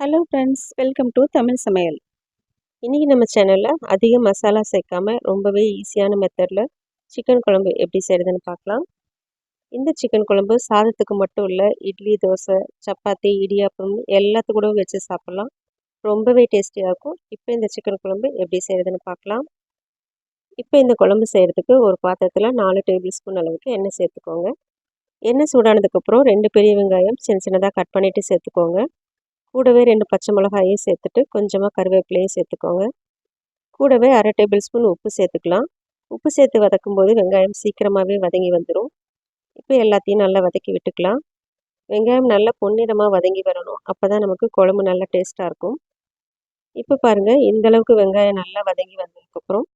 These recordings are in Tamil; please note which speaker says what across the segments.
Speaker 1: Hello friends welcome to Tamil சமையல் இன்றைக்கி நம்ம சேனலில் அதிக மசாலா சேர்க்காம ரொம்பவே ஈஸியான மெத்தடில் சிக்கன் குழம்பு எப்படி செய்கிறதுன்னு பார்க்கலாம். இந்த சிக்கன் குழம்பு சாதத்துக்கு மட்டும் இல்லை இட்லி தோசை சப்பாத்தி இடியாப்பம் எல்லாத்து கூட வச்சு சாப்பிட்லாம். ரொம்பவே டேஸ்டியாக இருக்கும். இப்போ இந்த சிக்கன் குழம்பு எப்படி செய்கிறதுன்னு பார்க்கலாம். இப்போ இந்த குழம்பு செய்கிறதுக்கு ஒரு பாத்திரத்தில் நாலு டேபிள் ஸ்பூன் அளவுக்கு எண்ணெய் சேர்த்துக்கோங்க. எண்ணெய் சூடானதுக்கப்புறம் ரெண்டு பெரிய வெங்காயம் சின்ன சின்னதாக கட் பண்ணிவிட்டு சேர்த்துக்கோங்க. கூடவே ரெண்டு பச்சை மிளகாயும் சேர்த்துட்டு கொஞ்சமாக கருவேப்பிலையும் சேர்த்துக்கோங்க. கூடவே அரை டேபிள் ஸ்பூன் உப்பு சேர்த்துக்கலாம். உப்பு சேர்த்து வதக்கும் போது வெங்காயம் சீக்கிரமாகவே வதங்கி வந்துடும் இப்போ எல்லாத்தையும் நல்லா வதக்கி விட்டுக்கலாம். வெங்காயம் நல்லா பொன்னிறமாக வதங்கி வரணும். அப்போ தான் நமக்கு குழம்பு நல்லா டேஸ்ட்டாக இருக்கும். இப்போ பாருங்கள் இந்தளவுக்கு வெங்காயம் நல்லா வதங்கி வந்ததுக்கப்புறம்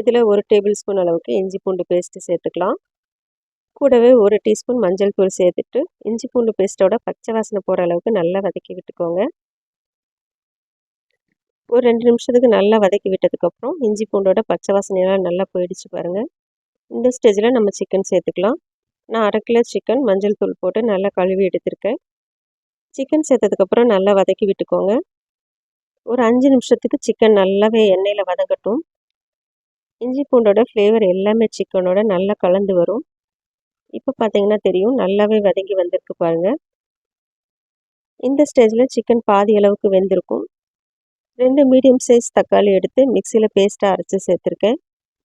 Speaker 1: இதில் ஒரு டேபிள் ஸ்பூன் அளவுக்கு இஞ்சி பூண்டு பேஸ்ட்டு சேர்த்துக்கலாம். கூடவே ஒரு டீஸ்பூன் மஞ்சள் தூள் சேர்த்துட்டு இஞ்சி பூண்டு பேஸ்ட்டோட பச்சை வாசனை போகிற அளவுக்கு நல்லா வதக்கி விட்டுக்கோங்க. ஒரு ரெண்டு நிமிஷத்துக்கு நல்லா வதக்கி விட்டதுக்கப்புறம் இஞ்சி பூண்டோட பச்சை வாசனையெல்லாம் நல்லா போயிடுச்சு பாருங்கள் இந்த ஸ்டேஜில் நம்ம சிக்கன் சேர்த்துக்கலாம். நான் அரை கிலோ சிக்கன் மஞ்சள் தூள் போட்டு நல்லா கழுவி எடுத்திருக்கேன். சிக்கன் சேர்த்ததுக்கப்புறம் நல்லா வதக்கி விட்டுக்கோங்க. ஒரு அஞ்சு நிமிஷத்துக்கு சிக்கன் நல்லாவே எண்ணெயில் வதங்கட்டும். இஞ்சி பூண்டோட ஃப்ளேவர் எல்லாமே சிக்கனோட நல்லா கலந்து வரும். இப்போ பார்த்தீங்கன்னா தெரியும். நல்லாவே வதங்கி வந்திருக்கு பாருங்கள் இந்த ஸ்டேஜில் சிக்கன் பாதி அளவுக்கு வெந்திருக்கும். ரெண்டு மீடியம் சைஸ் தக்காளி எடுத்து மிக்சியில் பேஸ்ட்டாக அரைச்சி சேர்த்துருக்கேன்.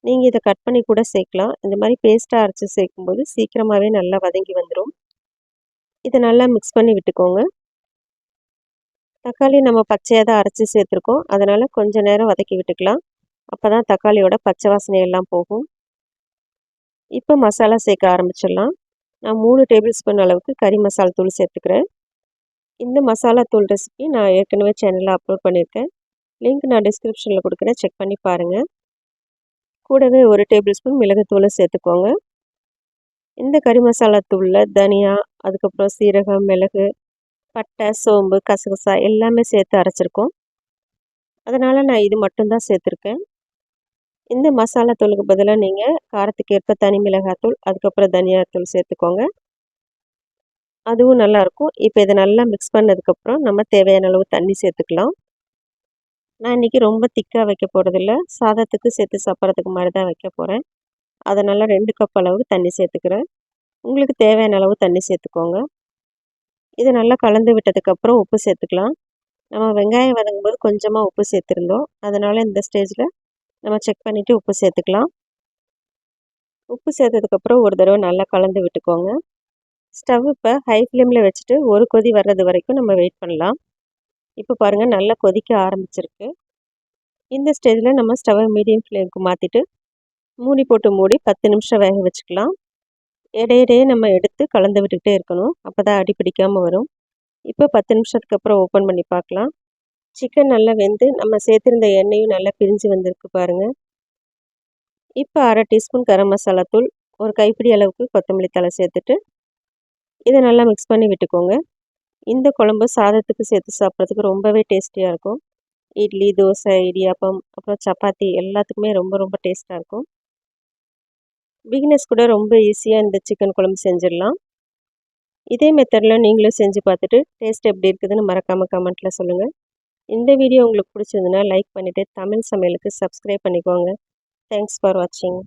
Speaker 1: நீங்கள் இதை கட் பண்ணி கூட சேர்க்கலாம். இந்த மாதிரி பேஸ்ட்டாக அரைச்சி சேர்க்கும்போது சீக்கிரமாகவே நல்லா வதங்கி வந்துடும் இதை நல்லா மிக்ஸ் பண்ணி விட்டுக்கோங்க. தக்காளி நம்ம பச்சையாக தான் அரைச்சி சேர்த்துருக்கோம். அதனால் கொஞ்சம் நேரம் வதக்கி விட்டுக்கலாம். அப்போ தான் தக்காளியோட பச்சை வாசனை எல்லாம் போகும். இப்போ மசாலா சேர்க்க ஆரம்பிச்சிடலாம். நான் மூணு டேபிள் ஸ்பூன் அளவுக்கு கறி மசாலா தூள் சேர்த்துக்கிறேன். இந்த மசாலா தூள் ரெசிபி நான் ஏற்கனவே சேனலில் அப்லோட் பண்ணியிருக்கேன். லிங்க் நான் டிஸ்கிரிப்ஷனில் கொடுக்குறேன். செக் பண்ணி பாருங்கள் கூடவே ஒரு டேபிள் ஸ்பூன் மிளகுத்தூளும் சேர்த்துக்கோங்க. இந்த கறி மசாலா தூளில் தனியா அதுக்கப்புறம் சீரகம் மிளகு பட்டை சோம்பு கசகசா எல்லாமே சேர்த்து அரைச்சிருக்கோம். அதனால் நான் இது மட்டும்தான் சேர்த்துருக்கேன். இந்த மசாலா தூளுக்கு பதிலாக நீங்கள் காரத்துக்கு ஏற்ப தனி மிளகாத்தூள் அதுக்கப்புறம் தனியாத்தூள் சேர்த்துக்கோங்க. அதுவும் நல்லாயிருக்கும் இப்போ இதை நல்லா மிக்ஸ் பண்ணதுக்கப்புறம் நம்ம தேவையான அளவு தண்ணி சேர்த்துக்கலாம். நான் இன்றைக்கி ரொம்ப திக்காக வைக்க போகிறதில்ல சாதத்துக்கு சேர்த்து சாப்பிட்றதுக்கு மாதிரி தான் வைக்க போகிறேன் அதனால் ரெண்டு கப் அளவு தண்ணி சேர்த்துக்கிறேன். உங்களுக்கு தேவையான அளவு தண்ணி சேர்த்துக்கோங்க. இதை நல்லா கலந்து விட்டதுக்கப்புறம் உப்பு சேர்த்துக்கலாம். நம்ம வெங்காயம் வதங்கும்போது கொஞ்சமாக உப்பு சேர்த்துருந்தோம். அதனால் இந்த ஸ்டேஜில் நம்ம செக் பண்ணிவிட்டு உப்பு சேர்த்துக்கலாம். உப்பு சேர்த்ததுக்கப்புறம் ஒரு தடவை நல்லா கலந்து விட்டுக்கோங்க. ஸ்டவ் இப்போ ஹை ஃப்ளேமில் வச்சுட்டு ஒரு கொதி வர்றது வரைக்கும் நம்ம வெயிட் பண்ணலாம். இப்போ பாருங்கள் நல்லா கொதிக்க ஆரம்பிச்சிருக்கு. இந்த ஸ்டேஜில் நம்ம ஸ்டவ்வை மீடியம் ஃப்ளேமுக்கு மாற்றிட்டு மூடி போட்டு மூடி பத்து நிமிஷம் வேக வச்சுக்கலாம். இடையிடையே நம்ம எடுத்து கலந்து விட்டுக்கிட்டே இருக்கணும். அப்போ தான் அடி பிடிக்காமல் வரும். இப்போ பத்து நிமிஷத்துக்கு அப்புறம் ஓப்பன் பண்ணி பார்க்கலாம். சிக்கன் நல்லா வெந்து நம்ம சேர்த்துருந்த எண்ணெயும் நல்லா பிரிஞ்சு வந்திருக்கு பாருங்கள் இப்போ அரை டீஸ்பூன் கரம் மசாலா தூள் ஒரு கைப்பிடி அளவுக்கு கொத்தமல்லி தலை சேர்த்துட்டு இதை நல்லா மிக்ஸ் பண்ணி விட்டுக்கோங்க. இந்த குழம்பு சாதத்துக்கு சேர்த்து சாப்பிட்றதுக்கு ரொம்பவே டேஸ்டியாக இருக்கும். இட்லி தோசை இடியாப்பம் அப்புறம் சப்பாத்தி எல்லாத்துக்குமே ரொம்ப ரொம்ப டேஸ்ட்டாக இருக்கும். பிகினஸ் கூட ரொம்ப ஈஸியாக இந்த சிக்கன் குழம்பு செஞ்சிடலாம். இதே மெத்தடில் நீங்களும் செஞ்சு பார்த்துட்டு டேஸ்ட் எப்படி இருக்குதுன்னு மறக்காமல் கமெண்ட்டில் சொல்லுங்கள் இந்த வீடியோ உங்களுக்கு பிடிச்சிருந்துன்னா லைக் பண்ணிவிட்டு தமிழ் சமையலுக்கு சப்ஸ்கிரைப் பண்ணிக்கோங்க. தேங்க்ஸ் ஃபார் வாட்சிங்